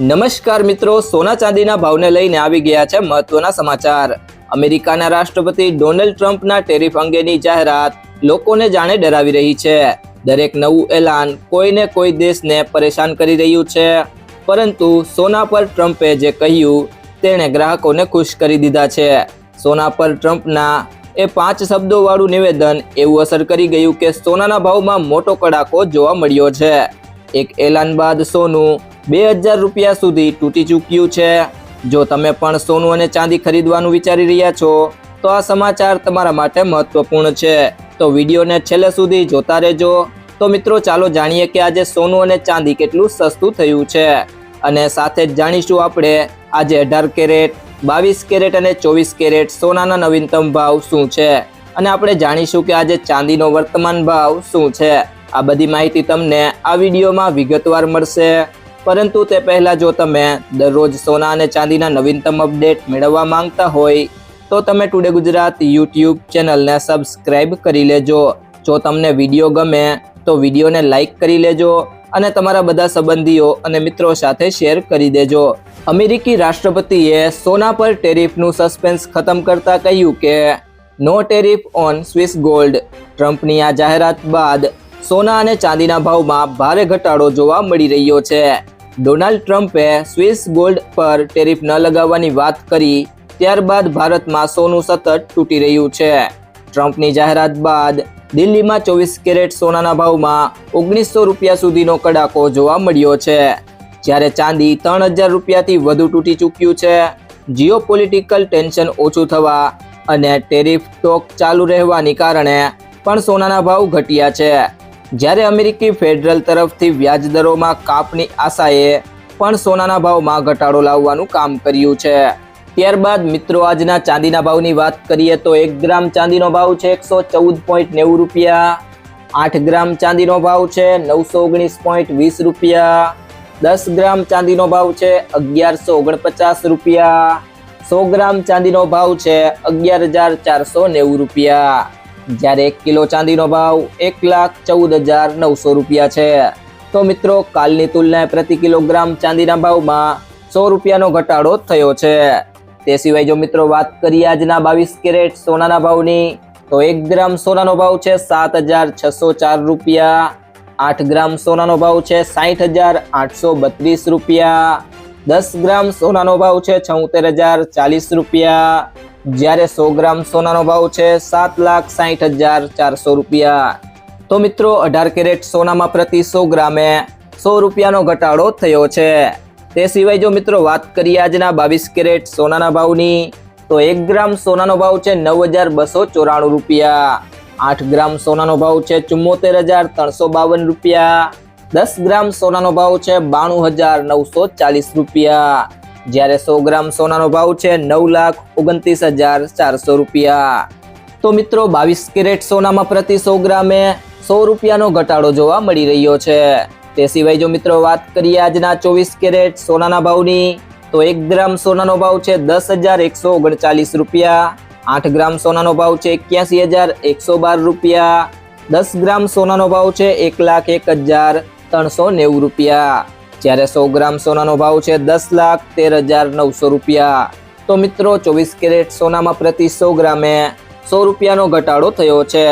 નમસ્કાર મિત્રો, સોના ચાંદીના ભાવને લઈને આવી ગયા છે મહત્વના સમાચાર. અમેરિકાના રાષ્ટ્રપતિ ડોનાલ્ડ ટ્રમ્પના ટેરિફ અંગેની જાહેરાત લોકોને જાણે ડરાવી રહી છે. દરેક નવું એલાન કોઈને કોઈ દેશને પરેશાન કરી રહ્યું છે. પરંતુ સોના પર ટ્રમ્પે જે કહ્યું, તેણે ગ્રાહકોને ખુશ કરી દીધા છે. સોના પર ટ્રમ્પના એ પાંચ શબ્દોવાળું નિવેદન એવું અસર કરી ગયું કે સોનાના ભાવમાં મોટો કડાકો જોવા મળ્યો છે. એક એલાન બાદ સોનું બે હજાર રૂપિયા સુધી તૂટી ચૂક્યું છે. જો તમે પણ સોનું અને ચાંદી ખરીદવાનું વિચારી રહ્યા છો, તો આ સમાચાર તમારા માટે મહત્વપૂર્ણ છે. તો વિડીયોને છેલ્લે સુધી જોતા રહેજો. તો મિત્રો, ચાલો જાણીએ કે આજે સોનું અને ચાંદી કેટલું સસ્તું થયું છે. અને સાથે જ જાણીશું આપણે, આજે અઢાર કેરેટ, બાવીસ કેરેટ અને ચોવીસ કેરેટ સોનાના નવીનતમ ભાવ શું છે? અને આપણે જાણીશું કે આજે ચાંદીનો વર્તમાન ભાવ શું છે. આ બધી માહિતી તમને આ વિડીયોમાં વિગતવાર મળશે. પરંતુ તે પહેલાં જો તમે દરરોજ સોના અને ચાંદીના નવીનતમ અપડેટ મેળવવા માંગતા હોય, તો તમે ટુડે ગુજરાત યુટ્યુબ ચેનલને સબસ્ક્રાઇબ કરી લેજો. જો તમને વીડિયો ગમે, તો વિડીયોને લાઈક કરી લેજો અને તમારા બધા સંબંધીઓ અને મિત્રો સાથે શેર કરી દેજો. અમેરિકી રાષ્ટ્રપતિએ સોના પર ટેરિફનું સસ્પેન્સ ખતમ કરતા કહ્યું કે no tariff on Swiss gold ટ્રમ્પની આ જાહેરાત બાદ સોના અને ચાંદીના ભાવમાં ભારે ઘટાડો જોવા મળી રહ્યો છે. ડોનાલ્ડ ટ્રમ્પે સ્વિસ ગોલ્ડ પર ટેરિફ ન લગાવવાની વાત કરી, ત્યારબાદ ભારતમાં સોનું સતત તૂટી રહ્યું છે. ટ્રમ્પની જાહેરાત બાદ દિલ્હીમાં ચોવીસ કેરેટ સોનાના ભાવમાં ઓગણીસો રૂપિયા સુધીનો કડાકો જોવા મળ્યો છે. જ્યારે ચાંદી ત્રણ હજાર રૂપિયાથી વધુ તૂટી ચૂક્યું છે. જીઓ પોલિટિકલ ટેન્શન ઓછું થવા અને ટેરિફ ટોક ચાલુ રહેવાની કારણે પણ સોનાના ભાવ ઘટ્યા છે. જ્યારે અમેરિકી ફેડરલ તરફથી વ્યાજ દરોમાં કાપની આશાએ પણ સોનાના ભાવમાં ઘટાડો લાવવાનું કામ કર્યું છે. ત્યારબાદ મિત્રો, આજના ચાંદીના ભાવની વાત કરીએ તો એક ગ્રામ ચાંદીનો ભાવ છે એકસો ચૌદ પોઈન્ટ નેવું રૂપિયા, આઠ ગ્રામ ચાંદીનો ભાવ છે નવસો ઓગણીસ પોઈન્ટ વીસ રૂપિયા, દસ ગ્રામ ચાંદીનો ભાવ છે અગિયારસો ઓગણપચાસ રૂપિયા, સો ગ્રામ ચાંદીનો ભાવ છે અગિયાર હજાર ચારસો નેવું રૂપિયા. જ્યારે એક કિલો ચાંદીનો ભાવ એક લાખ ચૌદ હજાર નવસો રૂપિયા છે. તો મિત્રો, કાલની તુલનાએ પ્રતિ કિલોગ્રામ ચાંદીના ભાવમાં સો રૂપિયાનો ઘટાડો થયો છે. તે સિવાય જો મિત્રો વાત કરીએ આજના બાવીસ કેરેટ સોનાના ભાવની, તો એક ગ્રામ સોનાનો ભાવ છે સાત હજાર છસો ચાર રૂપિયા. આઠ ગ્રામ સોનાનો ભાવ છે સાઠ હજાર આઠસો બત્રીસ રૂપિયા. દસ ગ્રામ સોનાનો ભાવ છે છોતેર હજાર ચાલીસ રૂપિયા. જ્યારે સો ગ્રામ સોનાનો ભાવ છે સાત લાખ સાઠ હજાર ચારસો રૂપિયા. તો મિત્રો, અઢાર કેરેટ સોનામાં પ્રતિ સો ગ્રામે સો રૂપિયાનો ઘટાડો થયો છે. તે સિવાય જો મિત્રો વાત કરીએ આજના બાવીસ કેરેટ સોનાના ભાવની, તો એક ગ્રામ સોનાનો ભાવ છે નવ હજાર બસો ચોરાણું રૂપિયા. આઠ ગ્રામ સોનાનો ભાવ છે ચુમ્મોતેર હજાર ત્રણસો બાવન રૂપિયા. દસ ગ્રામ સોનાનો ભાવ છે બાણું હજાર નવસો ચાલીસ રૂપિયા. જ્યારે સો ગ્રામ સોનાનો ભાવ છે નવ લાખ ઓગણત્રીસ હજાર ચારસો રૂપિયા. તો મિત્રો, બાવીસ કેરેટ સોનામાં પ્રતિ સો ગ્રામે સો રૂપિયાનો ઘટાડો જોવા મળી રહ્યો છે. તે સિવાય જો મિત્રો વાત કરીએ આજના ચોવીસ કેરેટ સોનાના ભાવની, તો એક ગ્રામ સોનાનો ભાવ છે દસ હજાર એકસો ઓગણચાલીસ રૂપિયા. આઠ ગ્રામ સોનાનો ભાવ છે એક્યાસી હજાર એકસો બાર રૂપિયા. દસ ગ્રામ સોનાનો ભાવ છે એક લાખ એક હજાર ત્રણસો નેવું રૂપિયા. જ્યારે સો ગ્રામ સોનાનો ભાવ છે દસ લાખ તેર હજાર નવસો રૂપિયા. તો મિત્રો ચોવીસ કેરેટ સોનામાં પ્રતિ સો ગ્રામે સો રૂપિયાનો ઘટાડો થયો છે.